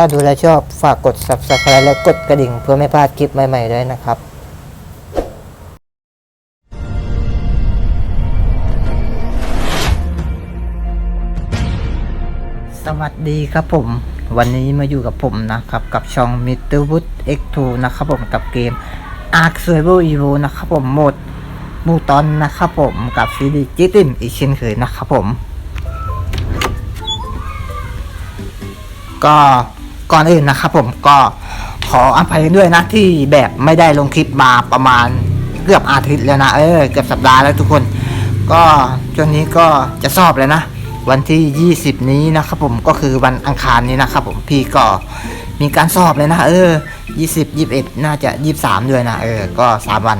ถ้าดูแลชอบฝากกด subscribe และกดกระดิ่งเพื่อไม่พลาดคลิปใหม่ๆด้วยนะครับสวัสดีครับผม วันนี้มาอยู่กับผมนะครับ กับช่อง m r w o o d X2 นะครับผมกับเกม Ark Survival Evo นะครับผมโหมดมูตอนนะครับผมกับซีรีส์จิติมอีกเช่นเคยนะครับผม ก็ ก่อนอื่นนะครับผมก็ขออภัยด้วยนะที่แบบไม่ได้ลงคลิปมาประมาณเกือบอาทิตย์แล้วนะเออเกือบสัปดาห์แล้วทุกคน ก็ช่วงนี้ก็จะสอบเลยนะ วันที่ 20 นี้นะครับผมก็คือวันอังคารนี้นะครับผมพี่ก็มีการสอบเลยนะเออ 20 21 น่าจะ 23 ด้วยนะเออก็ 3 วัน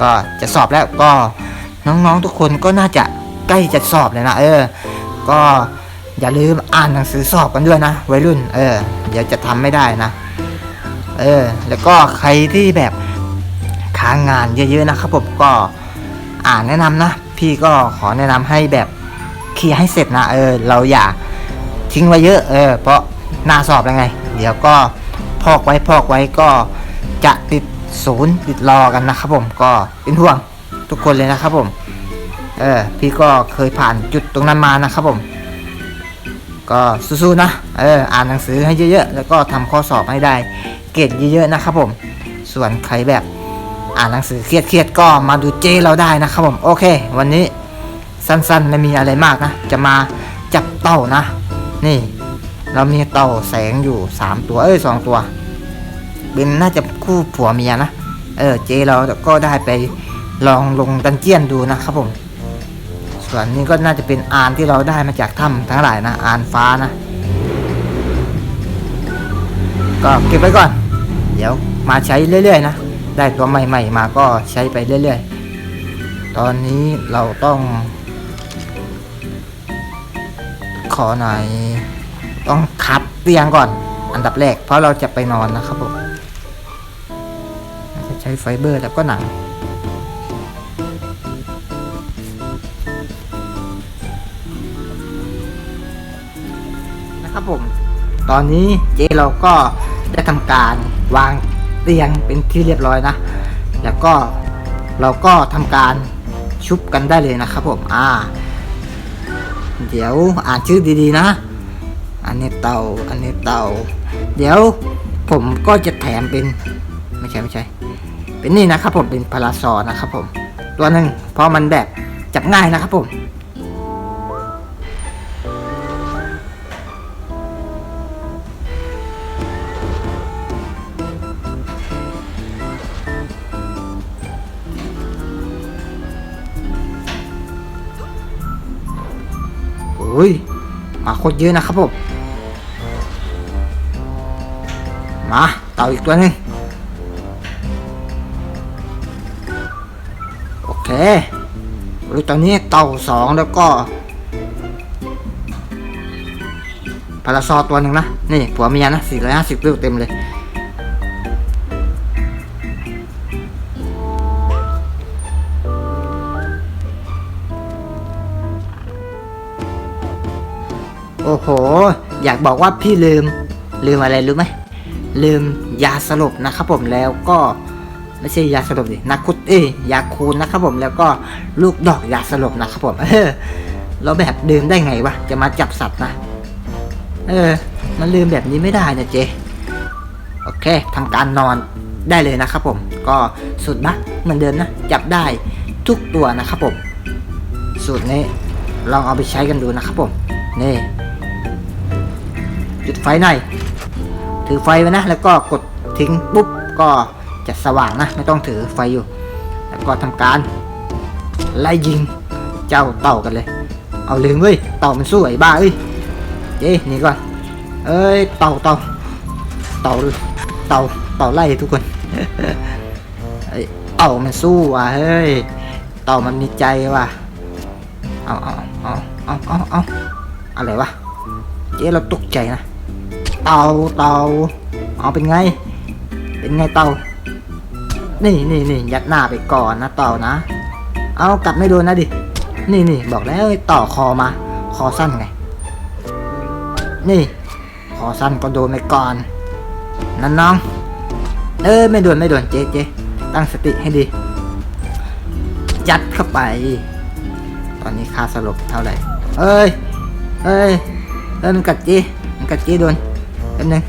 ก็จะสอบแล้วก็น้องๆทุกคนก็น่าจะใกล้จะสอบเลยนะเออ ก็ อย่าลืมอ่านหนังสือสอบกันด้วยนะวัยรุ่น เออเดี๋ยวจะทำไม่ได้นะ เออ แล้วก็ใครที่แบบค้างงานเยอะๆนะครับผมก็อ่านแนะนำนะ พี่ก็ขอแนะนำให้แบบเคลียร์ให้เสร็จนะ เออ เราอย่าทิ้งไว้เยอะ เออ เพราะหน้าสอบยังไง เดี๋ยวก็พอกไว้พอกไว้ก็จะติดศูนย์ติดรอกันนะครับผมก็เป็นห่วงทุกคนเลยนะครับผม เออ พี่ก็เคยผ่านจุดตรงนั้นมานะครับผม ก็สู้ๆนะเอออ่านหนังสือให้เยอะๆ แล้วก็ทำข้อสอบให้ได้เกรดเยอะๆนะครับผม ส่วนใครแบบอ่านหนังสือเครียดๆก็มาดูเจเราได้นะครับผม โอเค วันนี้สั้นๆไม่มีอะไรมากนะ จะมาจับเต่านะ นี่ เรามีเต่าแสงอยู่ 3 ตัวเอ้ยสองตัว เป็นน่าจะคู่ผัวเมียนะ เออเจเราก็ได้ไปลองลงดันเจียนดูนะครับผม ส่วนนี้ก็น่าจะเป็นอานที่เราได้มาจากถ้ำทั้งหลายนะ อานฟ้านะ ก็เก็บไว้ก่อน เดี๋ยวมาใช้เรื่อยๆนะ ได้ตัวใหม่ ๆ มาก็ใช้ไปเรื่อยๆ ตอนนี้เราต้อง ขอหน่อยต้องคับเตียงก่อน อันดับแรกเพราะเราจะไปนอนนะครับผมจะใช้ไฟเบอร์แล้วก็หนัง ครับผม ตอนนี้เจเราก็ได้ทำการวางเตียงเป็นที่เรียบร้อยนะ แล้วก็เราก็ทำการชุบกันได้เลยนะครับผม อ่า เดี๋ยวอ่านชื่อดีๆนะ อันนี้เตา อันนี้เตา เดี๋ยวผมก็จะแถมเป็น ไม่ใช่ไม่ใช่ เป็นนี่นะครับผม เป็นพาราซอนะครับผม ตัวหนึ่งเพราะมันแบบจับง่ายนะครับผม อ้ยมาโคตรเยอะนะครับผมมาเต่าอีกตัวหนึงโอเคโอ้ตอนนี้เต่าสองแล้วก็พาราซอตัวหนึ่งนะ นี่ผัวเมียนะสี่ร้อยห้าสิบวิวเต็มเลย ห อยากบอกว่าพี่ลืม ลืมอะไรรู้ไหม ลืมยาสลบนะครับผมแล้วก็ไม่ใช่ยาสลบดินาคุตเอ้ยยาคูนนะครับผมแล้วก็ลูกดอกยาสลบนะครับผม เออเราแบบลืมได้ไงวะจะมาจับสัตว์นะ เออ มันลืมแบบนี้ไม่ได้นะเจโอเคทำการนอนได้เลยนะครับผม ก็สูตรบักเหมือนเดิมนะ จับได้ทุกตัวนะครับผม สูตรนี้ลองเอาไปใช้กันดูนะครับผม นี่ จุดไฟหน่อย ถือไฟไว้นะ แล้วก็กดทิ้งปุ๊บก็จะสว่างนะ ไม่ต้องถือไฟอยู่ แล้วก็ทำการไล่ยิงเจ้าเต่ากันเลย เอาลืมเว้ย เต่ามันสู้ไอ้บ้าเอ้ยเจ๊นี่ก่อน เอ้ย เต่าเต่าเต่าเต่าเต่าไล่ทุกคนไอ้เต่ามันสู้ว่ะเฮ้ย เต่ามันมีใจว่ะ เอาเอาเอาเอาเอาเอาอะไรวะ เจ๊เราตกใจนะ เต่าเตาเอาเป็นไง เป็นไงเต่านี่นี่นี่ยัดหน้าไปก่อนนะเต่านะ เอากลับไม่โดนนะดิ นี่นี่บอกแล้วต่อคอมา คอสั้นไง นี่ คอสั้นก็โดนไปก่อน นั่นน้อง เออไม่โดนไม่โดนเจ๊เจ๊ตั้งสติให้ดี ยัดเข้าไป ตอนนี้ค่าสลบเท่าไหร่ เอ้ย เอ้ยเอ้ยมันกัดจ๊มันกัดจ๊โดน ป๊บนึง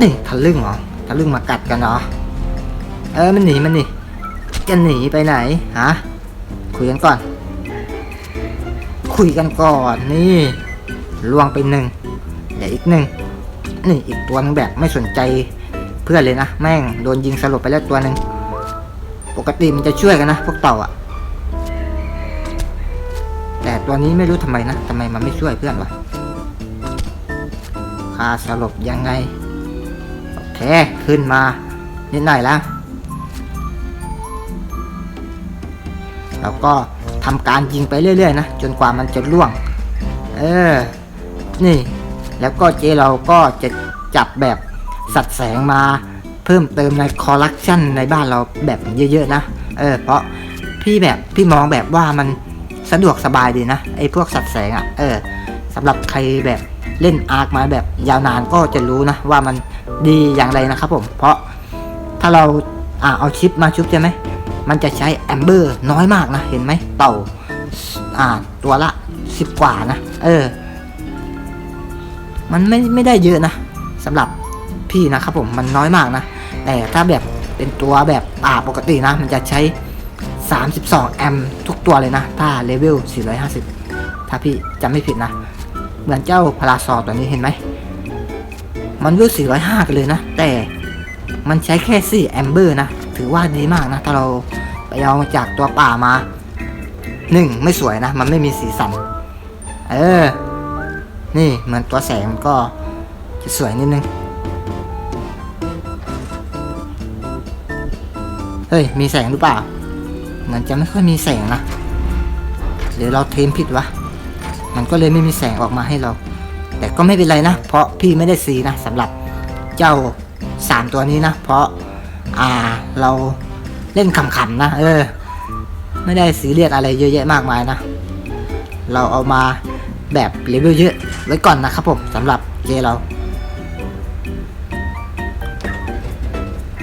นี่ทะลึ่งเหรอทะลึ่งมากัดกันเหรอเออมันหนีมันหนีจะหนีไปไหนฮะคุยกันก่อน คุยกันก่อนนี่ลวงไปหนึ่งเดี๋ยวอีกหนึ่งนี่อีกตัวนึงแบบไม่สนใจเพื่อนเลยนะแม่งโดนยิงสลบไปแล้วตัวหนึ่งปกติมันจะช่วยกันนะพวกเต่าอะแต่ตัวนี้ไม่รู้ทำไมนะทำไมมันไม่ช่วยเพื่อนวะาสลบยังไง โอเค ขึ้นมา นิดหน่อยแล้วแล้วก็ทำการยิงไปเรื่อยๆนะ จนกว่ามันจะล่วง เออ นี่ แล้วก็เจเราก็จะจับแบบสัดแสงมาเพิ่มเติมในคอลเลกชันในบ้านเราแบบเยอะๆนะ เออ เพราะพี่แบบพี่มองแบบว่ามันสะดวกสบายดีนะไอ้พวกสัดแสงอะ่ะ เออสำหรับใครแบบ เล่นอาร์คมาแบบยาวนานก็จะรู้นะว่ามันดีอย่างไรนะครับผมเพราะถ้าเราอ่าเอาชิปมาชุบใช่ไหมมันจะใช้แอมเบอร์น้อยมากนะเห็นไหมเต่าอ่าตัวละสิบกว่านะเออ มันไม่ไม่ได้เยอะนะสำหรับพี่นะครับผมมันน้อยมากนะแต่ถ้าแบบเป็นตัวแบบป่าปกตินะ มันจะใช้ 32 แอมทุกตัวเลยนะ ถ้าเลเวล450 ถ้าพี่จำไม่ผิดนะ เหมือนเจ้าพาราซอตัวนี้เห็นไหม มันรุ่น405 กันเลยนะ แต่มันใช้แค่ 4 แอมเบอร์นะ ถือว่าดีมากนะ ถ้าเราไปเอาจากตัวป่ามาหนึ่งไม่สวยนะ มันไม่มีสีสัน เออ นี่เหมือนตัวแสงมันก็จะสวยนิดนึง เฮ้ย มีแสงหรือเปล่าเหมือนจะไม่ค่อยมีแสงนะ หรือเราเทมผิดวะ มันก็เลยไม่มีแสงออกมาให้เรา แต่ก็ไม่เป็นไรนะ เพราะพี่ไม่ได้ซีนะสำหรับเจ้าสามตัวนี้นะ เพราะอ่าเราเล่นขำๆนะ เออ ไม่ได้ซีเรียสอะไรเยอะแยะมากมายนะ เราเอามาแบบเลเวลเยอะไว้ก่อนนะครับผมสำหรับเจเรา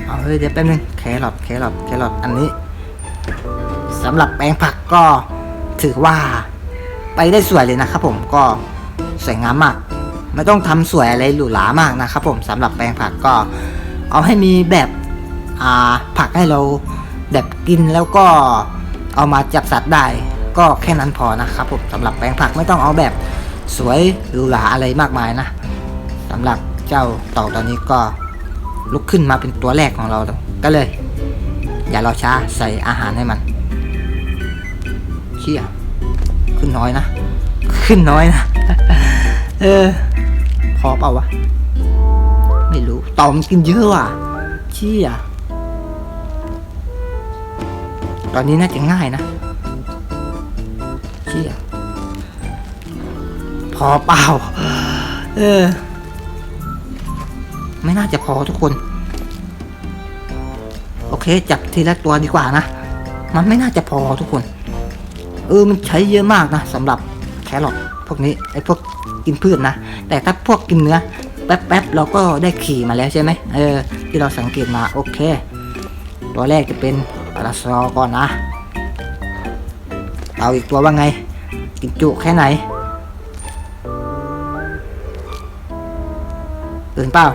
เอาเฮ้ยเดี๋ยวแป๊บนึงแครอทแครอทแครอทอันนี้สำหรับแปลงผักก็ถือว่า ไปได้สวยเลยนะครับผมก็สวยงามมาก ไม่ต้องทำสวยอะไรหรูหรามากนะครับผมสำหรับแปลงผักก็ เอาให้มีแบบอ่าผักให้เราแบบกินแล้วก็เอามาจับสัตว์ได้ ก็แค่นั้นพอนะครับผมสำหรับแปลงผักไม่ต้องเอาแบบสวยหรูหราอะไรมากมายนะสำหรับเจ้าเต่าตอนนี้ก็ลุกขึ้นมาเป็นตัวแรกของเราก็เลย อย่ารอช้าใส่อาหารให้มันเชี่ย ขึ้นน้อยนะ ขึ้นน้อยนะ เออ พอเปล่าวะ ไม่รู้ต่อมนกินเยอะว่ะเชี่ยตอนนี้น่าจะง่ายนะเชี่ยพอเปล่า เออ ไม่น่าจะพอทุกคน โอเค จับทีละตัวดีกว่านะ มันไม่น่าจะพอทุกคน เออมันใช้เยอะมากนะสำหรับแครอทพวกนี้ไอ้พวกกินพืชนะ แต่ถ้าพวกกินเนื้อแป๊บๆเราก็ได้ขี่มาแล้วใช่ไหมเออ ที่เราสังเกตมาโอเค ตัวแรกจะเป็นปลาซอก่อนนะ เอาอีกตัวว่าไง กินจุแค่ไหนตื่นเปล่า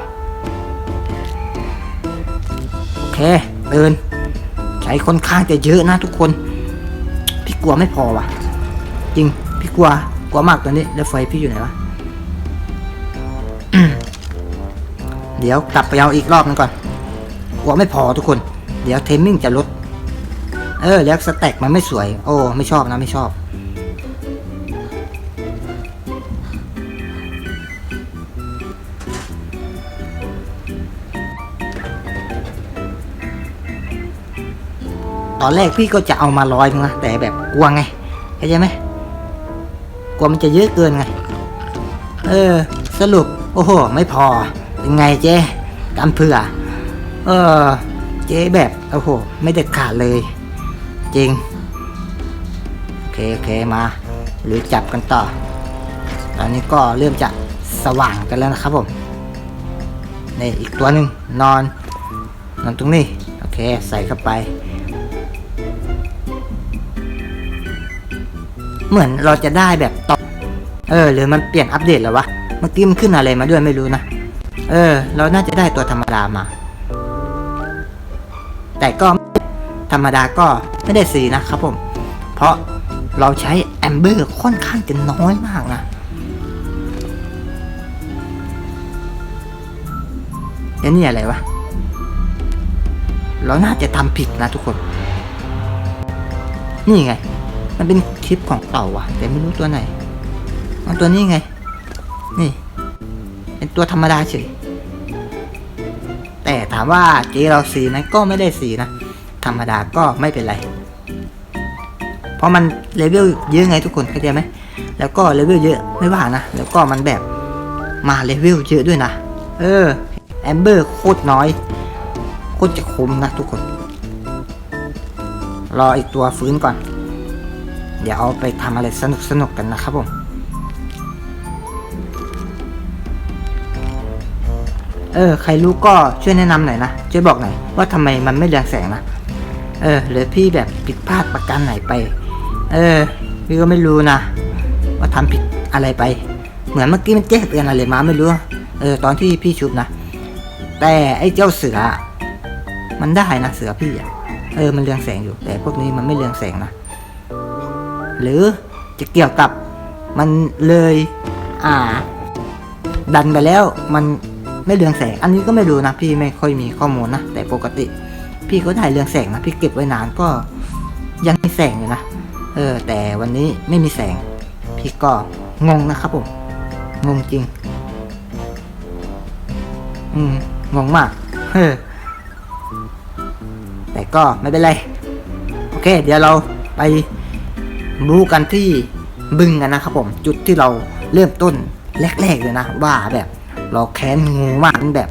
โอเคตื่นใช้ค่อนข้างจะเยอะนะทุกคน พี่กลัวไม่พอว่ะ จริง พี่กลัว กลัวมากตอนนี้ แล้วไฟพี่อยู่ไหนวะ เดี๋ยวกลับไปเอาอีกรอบนึงก่อน กลัวไม่พอทุกคน เดี๋ยวเทมมิ่งจะลด เออ แล้วสแต็กมันไม่สวย โอ้ ไม่ชอบนะ ไม่ชอบ ตอนแรกพี่ก็จะเอามาร้อยนึงนะแต่แบบกลัวไงเข้าใจไหมกลัวมันจะเยอะเกินไง เออ สรุป โอ้โห ไม่พอเป็นไงเจ๊กำเผื่อ เออ เจ๊แบบ โอ้โห ไม่เด็ดขาดเลย จริง โอเคโอเคมา หรือจับกันต่อ ตอนนี้ก็เริ่มจะสว่างกันแล้วนะครับผมนี่อีกตัวหนึ่งนอน นอนตรงนี้ โอเค ใส่เข้าไป เหมือนเราจะได้แบบต่อเออ หรือมันเปลี่ยนอัปเดตแล้ววะเมื่อกี้มันขึ้นอะไรมาด้วยไม่รู้นะ เออ เราน่าจะได้ตัวธรรมดามา แต่ก็ธรรมดาก็ไม่ได้สีนะครับผม เพราะเราใช้แอมเบอร์ค่อนข้างจะน้อยมากนะแล้วนี่อะไรวะ เราน่าจะทำผิดนะทุกคน นี่ไง มันเป็นคลิปของเต่าว่ะ แต่ไม่รู้ตัวไหนมันตัวนี้ไง นี่ เป็นตัวธรรมดาเฉย แต่ถามว่าเจเราสีไหมก็ไม่ได้สีนะ ธรรมดาก็ไม่เป็นไร เพราะมันเลเวลเยอะไงทุกคนเข้าใจไหม แล้วก็เลเวลเยอะไม่ว่านะ แล้วก็มันแบบมาเลเวลเยอะด้วยนะ เออ แอมเบอร์โคตรน้อย โคตรจะคุ้มนะทุกคน รออีกตัวฟื้นก่อน เดี๋ยวเอาไปทำอะไรสนุกสนุกๆกันนะครับผมเออใครรู้ก็ช่วยแนะนำหน่อยนะช่วยบอกหน่อยว่าทำไมมันไม่เรืองแสงนะเออหรือพี่แบบผิดพลาดประการไหนไป เออพี่ก็ไม่รู้นะว่าทำผิดอะไรไป เหมือนเมื่อกี้มันแจ้งเตือนอะไรมาไม่รู้เออตอนที่พี่ชุบนะแต่ไอ้เจ้าเสือ มันได้นะเสือพี่อะเออมันเรืองแสงอยู่ แต่พวกนี้มันไม่เรืองแสงนะ หรือจะเกี่ยวกับมันเลย อ่า ดันไปแล้วมันไม่เรืองแสง อันนี้ก็ไม่รู้นะพี่ไม่ค่อยมีข้อมูลนะแต่ปกติ พี่ก็ได้เรืองแสงนะพี่เก็บไว้นานก็ยังมีแสงอยู่นะเออ แต่วันนี้ไม่มีแสง พี่ก็งงนะครับผมงงจริง อืมงงมากเฮ้อแต่ก็ไม่เป็นไร โอเค เดี๋ยวเราไป บูกันที่บึงกันนะครับผม จุดที่เราเริ่มต้นแรกๆเลยนะ ว่าแบบเราแค้นงูมากแบบ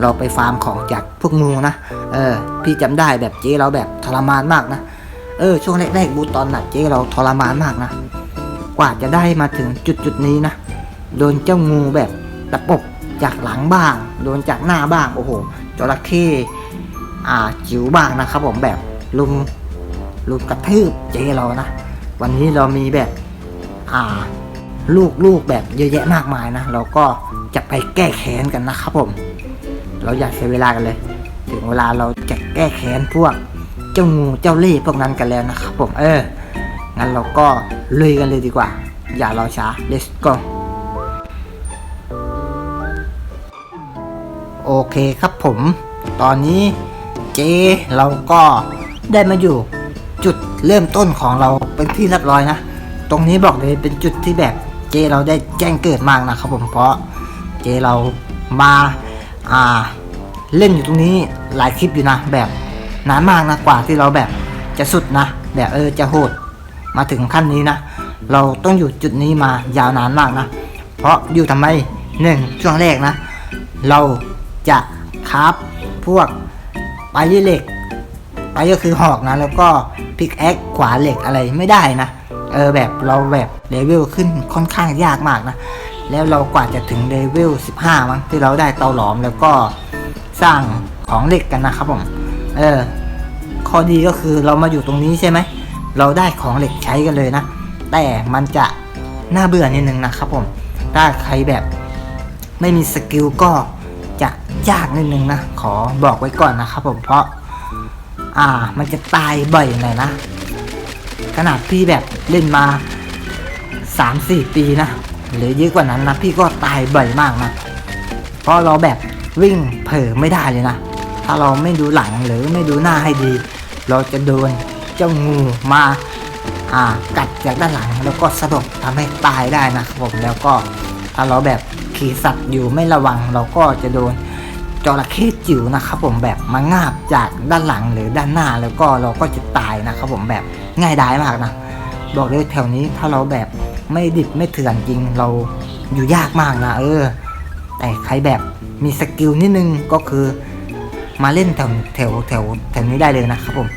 เราไปฟาร์มของจากพวกงูนะเออ พี่จำได้แบบเจ๊เราแบบทรมานมากนะเออช่วงแรกๆบูตอนน่ะเจ๊เราทรมานมากนะกว่าจะได้มาถึงจุดจุดๆนี้นะโดนเจ้างูแบบตะปบจากหลังบ้าง โดนจากหน้าบ้างโอ้โหจระเข้อ่าจิ๋วบ้างนะครับผมแบบลุมลุมกระทืบเจ๊เรานะ วันนี้เรามีแบบอ่าลูกลูกแบบเยอะแยะมากมายนะ เราก็จะไปแก้แค้นกันนะครับผม เราอยากเสียเวลากันเลย ถึงเวลาเราจะแก้แค้นพวก เจ้างูเจ้าเล่พวกนั้นกันแล้วนะครับผมเอองั้นเราก็ลุยกันเลยดีกว่า อย่ารอช้า let's go โอเคครับผม ตอนนี้เจเราก็ได้มาอยู่ จุดเริ่มต้นของเราเป็นที่เรียบร้อยนะ ตรงนี้บอกเลยเป็นจุดที่แบบเจเราได้แจ้งเกิดมากนะครับผมเพราะเจเรามาอ่าเล่นอยู่ตรงนี้หลายคลิปอยู่นะ แบบนานมากนะกว่าที่เราแบบจะสุดนะ แบบเออจะโหดมาถึงขั้นนี้นะ เราต้องอยู่จุดนี้มายาวนานมากนะ เพราะอยู่ทำไมหนึ่งช่วงแรกนะ เราจะคราฟพวกไปเหล็ก ไปก็คือหอกนะ แล้วก็พิกแอคขวาเหล็กอะไรไม่ได้นะ เออแบบเราแบบเลเวลขึ้นค่อนข้างยากมากนะ แล้วเรากว่าจะถึงเลเวล 15 มั้งที่เราได้เตาหลอมแล้วก็สร้างของเหล็กกันนะครับผม เออ ข้อดีก็คือเรามาอยู่ตรงนี้ใช่ไหม เราได้ของเหล็กใช้กันเลยนะ แต่มันจะน่าเบื่อนิดนึงนะครับผม ถ้าใครแบบไม่มีสกิลก็จะยากนิดนึงนะ ขอบอกไว้ก่อนนะครับผม เพราะ อ่า มันจะตายบ่อยหน่อยนะ ขนาดพี่แบบเล่นมา3-4ปีนะ หรือเยอะกว่านั้นนะ พี่ก็ตายบ่อยมากนะ เพราะเราแบบวิ่งเผลอไม่ได้เลยนะ ถ้าเราไม่ดูหลังหรือไม่ดูหน้าให้ดี เราจะโดนเจ้างูมาอ่ากัดจากด้านหลังแล้วก็สะดบทำให้ตายได้นะครับผมแล้วก็ถ้าเราแบบขี่สัตว์อยู่ไม่ระวังเราก็จะโดน จระเข้จิ๋วนะครับผมแบบมางาบจากด้านหลังหรือด้านหน้าแล้วก็เราก็จะตายนะครับผมแบบง่ายดายมากนะ บอกเลยแถวนี้ถ้าเราแบบไม่ดิบไม่เถื่อนจริงเราอยู่ยากมากนะเออ แต่ใครแบบมีสกิลนิดนึงก็คือมาเล่นแถวแถวแถวแถวนี้ได้เลยนะครับผม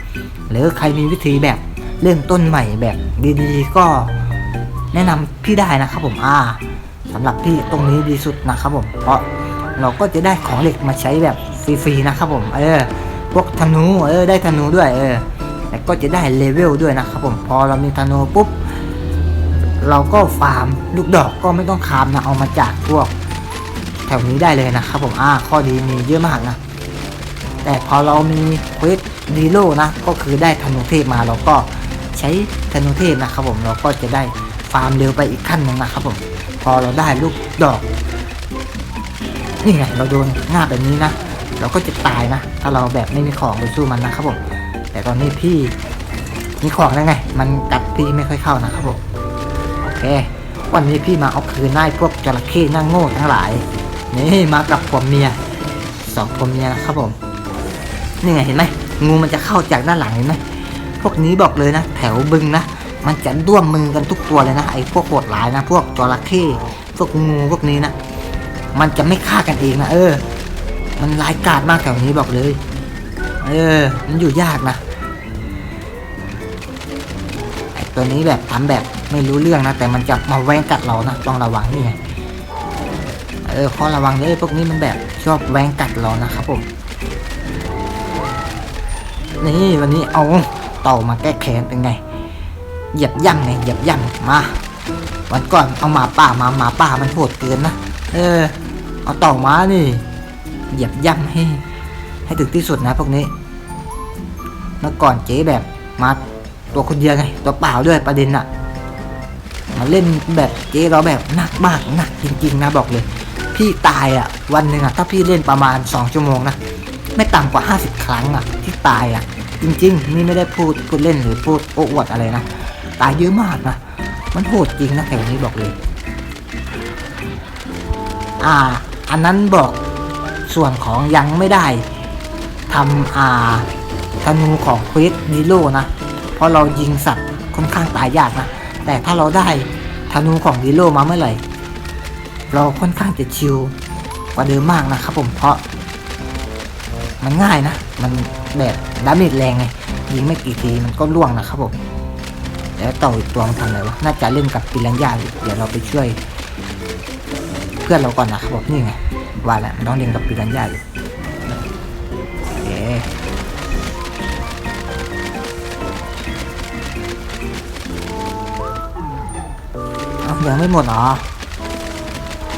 หรือใครมีวิธีแบบเริ่มต้นใหม่แบบดีๆ ก็แนะนำพี่ได้นะครับผมอ่าสำหรับพี่ตรงนี้ดีสุดนะครับผมเพราะ เราก็จะได้ของเหล็กมาใช้แบบฟรีๆนะครับผม เออ พวกธนูเออได้ธนูด้วยเออแต่ก็จะได้เลเวลด้วยนะครับผม พอเรามีธนูปุ๊บ เราก็ฟาร์มลูกดอกก็ไม่ต้องคามนะเอามาจากพวกแถวนี้ได้เลยนะครับผม อ่า ข้อดีมีเยอะมากนะ แต่พอเรามีเควสดีโลนะ ก็คือได้ธนูเทพมาเราก็ใช้ธนูเทพนะครับผม เราก็จะได้ฟาร์มเร็วไปอีกขั้นหนึ่งนะครับผม พอเราได้ลูกดอก นี่ไงเราโดนง่าแบบนี้นะ เราก็จะตายนะ ถ้าเราแบบไม่มีของไปสู้มันนะครับผมแต่ตอนนี้พี่มีของแล้วไง มันกัดพี่ไม่ค่อยเข้านะครับผมโอเค วันนี้พี่มาเอาคืนได้พวกจระเข้หน้าโง่ทั้งหลาย นี่มากับผัวเมียสองผัวเมียนะครับผมนี่ไงเห็นไหมงูมันจะเข้าจากด้านหลังเห็นไหมพวกนี้บอกเลยนะ แถวบึงนะมันจะด้วมมือกันทุกตัวเลยนะไอ้พวกโหดร้ายนะ พวกจระเข้พวกงูพวกนี้นะ มันจะไม่ฆ่ากันเองนะเออ มันร้ายกาจมากแถวนี้บอกเลย เออ มันอยู่ยากนะไอตัวนี้แบบทำแบบไม่รู้เรื่องนะ แต่มันจะมาแว้งกัดเรานะต้องระวังนี่ไงเออข้อระวังเลยพวกนี้มันแบบชอบแว้งกัดเรานะครับผมนี่วันนี้เอาเต่ามาแก้แค้นเป็นไง เหยียบย่ำไงเหยียบย่ำมา วันก่อนเอาหมาป่ามาหมาป่ามันโหดเกินนะ เออ เอาต่ามานี่เหยียบย่ำให้ ให้ถึงที่สุดนะพวกนี้ เมื่อก่อนเจ๊แบบมาตัวคนเดียวไง ตัวเปล่าด้วยประเด็นอะมาเล่นแบบเจ๊เราแบบหนักมากหนักจริงๆนะบอกเลย พี่ตายอะวันหนึ่งอะถ้าพี่เล่นประมาณ 2 ชั่วโมงนะไม่ต่ำกว่า 50 ครั้งอะที่ตายอะจริงๆ นี่ไม่ได้พูดพูดเล่นหรือพูดโอ้อวดอะไรนะ ตายเยอะมากนะ มันโหดจริงนะแถวนี้บอกเลย อ่า อันนั้นบอกส่วนของยังไม่ได้ทำอาธนูของควสดีโลนะ เพราะเรายิงสัตว์ค่อนข้างตายยากนะ แต่ถ้าเราได้ธนูของดีโลมาเมื่อไหร่ เราค่อนข้างจะชิลกว่าเดิมมากนะครับผมเพราะ มันง่ายนะ มันแบบดาเมจแรงไงยิงไม่กี่ทีมันก็ล่วงนะครับผมแล้วเต่าอีกตัวมันทำอะไรวะ น่าจะเล่นกับปิรันยาอยู่เดี๋ยวเราไปช่วย เพื่อนเราก่อนนะครับผมนี่ไงว่าแล้วมันต้องเล่นกับปิรันย่าอยู่โอเอยังไม่หมดเหรอ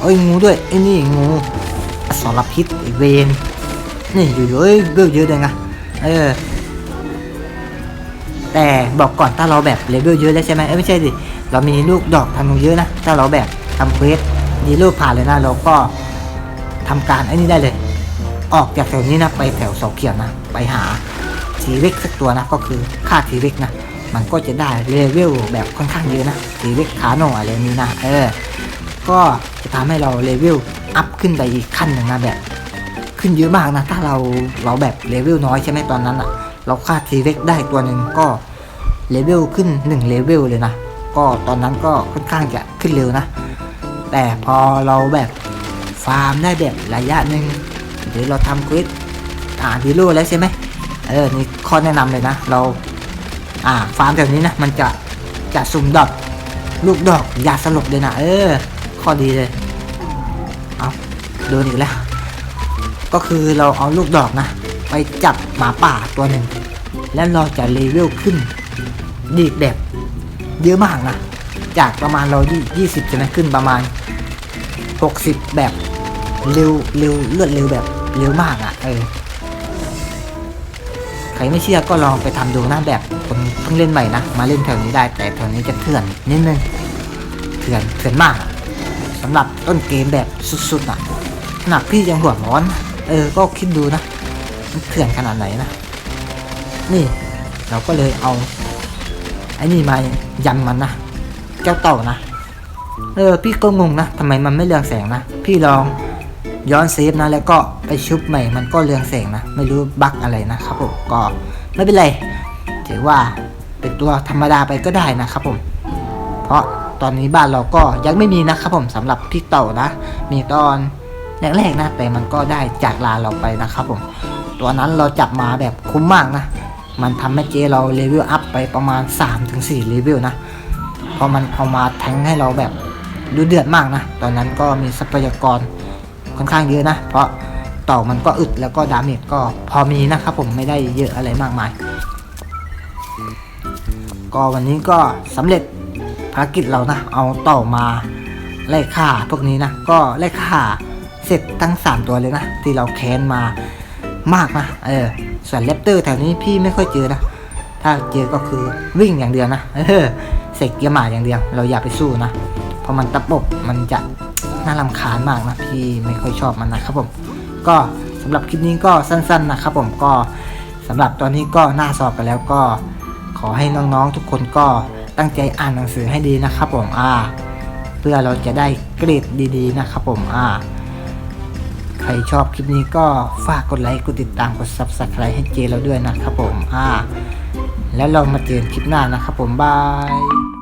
เอ้ยงูด้วยไอ้นี่งูอสรพิษไอ้เวนนี่อยู่ๆเอ้ยเบิกเยอะเลยนะเออแต่บอกก่อนถ้าเราแบบเลเวลเยอะแล้วใช่ไหมเอ้ยไม่ใช่สิเรามีลูกดอกธนูเยอะนะถ้าเราแบบทำเควส ดีลูกผ่านเลยนะเราก็ทำการไอ้นี่ได้เลย ออกจากแถวนี้นะไปแถวเสาเขียวนะ ไปหาทีเวกสักตัวนะ ก็คือค่าทีเวกนะ มันก็จะได้เลเวลแบบค่อนข้างเยอะนะทีเวกขาโนอะไรนี้นะเออก็จะทำให้เราเลเวลอัพขึ้นไปอีกขั้นหนึ่งนะแบบ ขึ้นเยอะมากนะ ถ้าเราเราแบบเลเวลน้อยใช่ไหมตอนนั้นอะเราฆ่าทีเวกได้ตัวหนึ่งก็เลเวลขึ้น1เลเวลเลยนะ ก็ตอนนั้นก็ค่อนข้างจะขึ้นเร็วนะ แต่พอเราแบบฟาร์มได้แบบระยะหนึ่งหรือเราทำควิสอ่าดีโร่แล้วใช่ไหมเออนี่ข้อแนะนำเลยนะ เราอ่าฟาร์มแบบนี้นะ มันจะจะสุ่มดอกลูกดอกยาสลบเลยนะ เออ ข้อดีเลย เอาโดนอีกแล้ว ก็คือเราเอาลูกดอกนะ ไปจับหมาป่าตัวหนึ่ง แล้วเราจะเลเวลขึ้น ดีดแบบเยอะมากนะ จากประมาณเรายี่สิบใช่ไหมขึ้นประมาณหกสิบแบบเร็วเร็วเลือดเร็วแบบเร็วมากอะ่ะ เออ ใครไม่เชื่อก็ลองไปทำดูนะแบบคนเพิ่งเล่นใหม่นะ มาเล่นแถวนี้ได้ แต่แถวนี้จะเถื่อนนิดนึงเถื่อนเถื่อนมากอะสำหรับต้นเกมแบบสุดๆอะขนาดพี่ยังหัวร้อน เออ ก็คิดดูนะมันเถื่อนขนาดไหนนะนี่ เราก็เลยเอาไอ้นี่มายันมันนะ เจ้าเต่านะ เออ พี่ก็งงนะทำไมมันไม่เรืองแสงนะ พี่ลองย้อนเซฟนะ แล้วก็ไปชุบใหม่มันก็เรืองแสงนะ ไม่รู้บั๊กอะไรนะครับผมก็ไม่เป็นไรถือว่าเป็นตัวธรรมดาไปก็ได้นะครับผม เพราะตอนนี้บ้านเราก็ยังไม่มีนะครับผมสำหรับพี่เต่านะ มีตอนแรกๆนะแต่มันก็ได้จากลาเราไปนะครับผม ตัวนั้นเราจับมาแบบคุ้มมากนะ มันทำให้เจเราเลเวลอัพไปประมาณ 3-4เลเวลนะ พอมันเอามาแทงให้เราแบบดูเดือดมากนะ ตอนนั้นก็มีทรัพยากรค่อนข้างเยอะนะ เพราะต่อมันก็อึดแล้วก็ดาเมจก็พอมีนะครับผมไม่ได้เยอะอะไรมากมาย ก็วันนี้ก็สำเร็จภารกิจเรานะ เอาต่อมาไล่ฆ่าพวกนี้นะ ก็ไล่ฆ่าเสร็จทั้ง 3 ตัวเลยนะ ที่เราแค้นมามากนะ เออส่วนเลปเตอร์แถวนี้พี่ไม่ค่อยเจอนะ ถ้าเจอก็คือวิ่งอย่างเดียวนะเออเสกเกียร์หมาอย่างเดียว เราอย่าไปสู้นะเพราะมันตะปบมันจะน่ารำคาญมากนะพี่ไม่ค่อยชอบมันนะครับผม ก็สำหรับคลิปนี้ก็สั้น ๆนะครับผมก็สำหรับตอนนี้ก็หน้าสอบกันแล้วก็ ขอให้น้องๆทุกคนก็ตั้งใจอ่านหนังสือให้ดีนะครับผมอ่า เพื่อเราจะได้เกรดดีๆนะครับผมอ่าใครชอบคลิปนี้ก็ฝากกดไลค์กดติดตามกด subscribe ให้เจเราด้วยนะครับผมอ่า แล้วเรามาเจอกันคลิปหน้านะครับผมบาย